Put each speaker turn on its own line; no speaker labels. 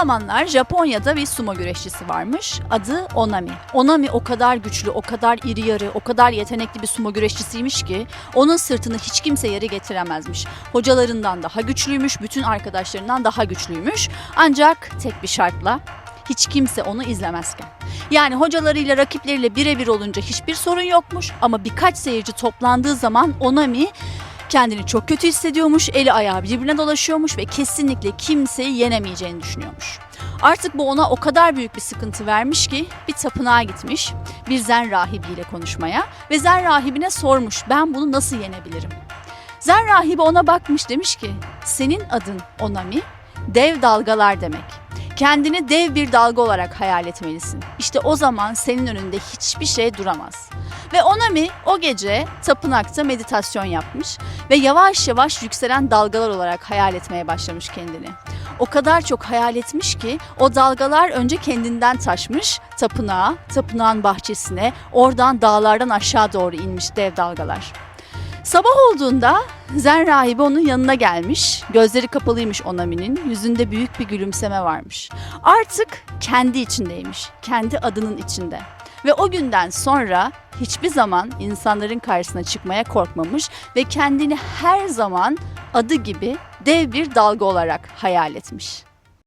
zamanlar Japonya'da bir sumo güreşçisi varmış. Adı Onami. Onami o kadar güçlü, o kadar iri yarı, o kadar yetenekli bir sumo güreşçisiymiş ki onun sırtını hiç kimse yere getiremezmiş. Hocalarından daha güçlüymüş, bütün arkadaşlarından daha güçlüymüş. Ancak tek bir şartla hiç kimse onu izlemezken. Yani hocalarıyla rakipleriyle birebir olunca hiçbir sorun yokmuş ama birkaç seyirci toplandığı zaman Onami kendini çok kötü hissediyormuş, eli ayağı birbirine dolaşıyormuş ve kesinlikle kimseyi yenemeyeceğini düşünüyormuş. Artık bu ona o kadar büyük bir sıkıntı vermiş ki bir tapınağa gitmiş, bir zen rahibiyle konuşmaya ve zen rahibine sormuş ben bunu nasıl yenebilirim? Zen rahibi ona bakmış demiş ki senin adın Onami, dev dalgalar demek. Kendini dev bir dalga olarak hayal etmelisin. İşte o zaman senin önünde hiçbir şey duramaz. Ve Onami o gece tapınakta meditasyon yapmış ve yavaş yavaş yükselen dalgalar olarak hayal etmeye başlamış kendini. O kadar çok hayal etmiş ki o dalgalar önce kendinden taşmış tapınağa, tapınağın bahçesine, oradan dağlardan aşağı doğru inmiş dev dalgalar. Sabah olduğunda Zen rahibi onun yanına gelmiş. Gözleri kapalıymış Onami'nin. Yüzünde büyük bir gülümseme varmış. Artık kendi içindeymiş. Kendi adının içinde. Ve o günden sonra hiçbir zaman insanların karşısına çıkmaya korkmamış ve kendini her zaman adı gibi dev bir dalga olarak hayal etmiş.